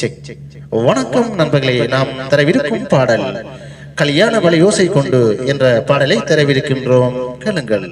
Check வணக்கம் நண்பர்களே நாம் தரவிருக்கும் பாடல் கல்யாண வலை யோசை கொண்டு என்ற பாடலை தரவிருக்கின்றோம். கேளுங்கள்.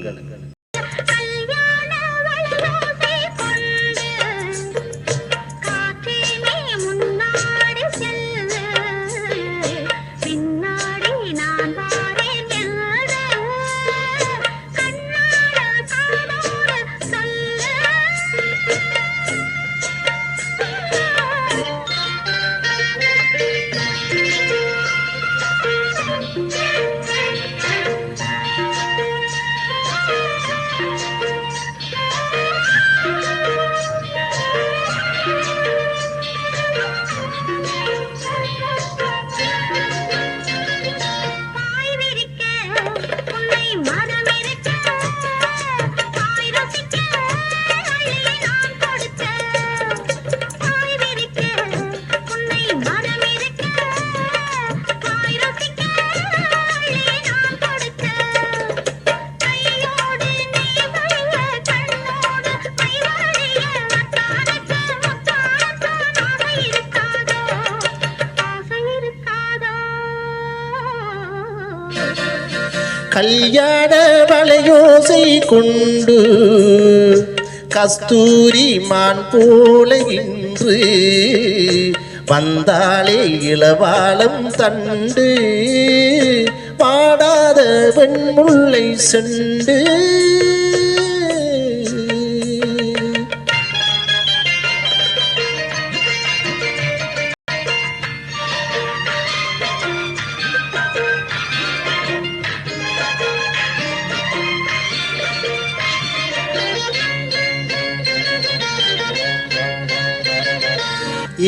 கல்யாண வளையோசை கொண்டு கஸ்தூரி மான் போல இன்று வந்தாலே இளவாளம் தண்டு பாடாத வெண்முல்லை செண்டு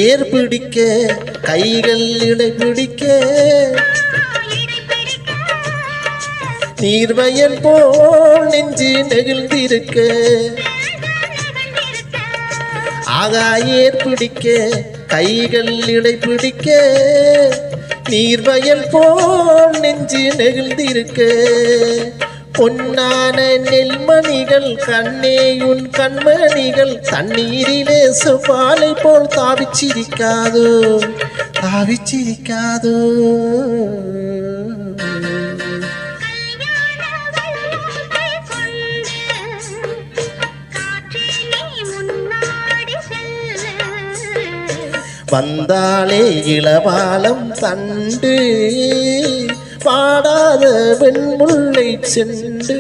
ஏர் பிடிக்க கைகள் இடை பிடிக்க நீர்வயல் போல் நெஞ்சு நெகிழ்ந்திருக்க ஆகா ஏர் பிடிக்க கைகள் இடை பிடிக்க நீர்வயல் போல் நெஞ்சு நெகிழ்ந்திருக்க. பொன்னான நெல்மணிகள் கண்ணே உன் கண்மணிகள் தண்ணீரிலே செவ்வாழை போல் தாவிச்சிரிக்காதோ? தாவிச்சிரிக்காதோ? வந்தாலே இளவாலம் தண்டு பாடா வெண்முல்லை சென்று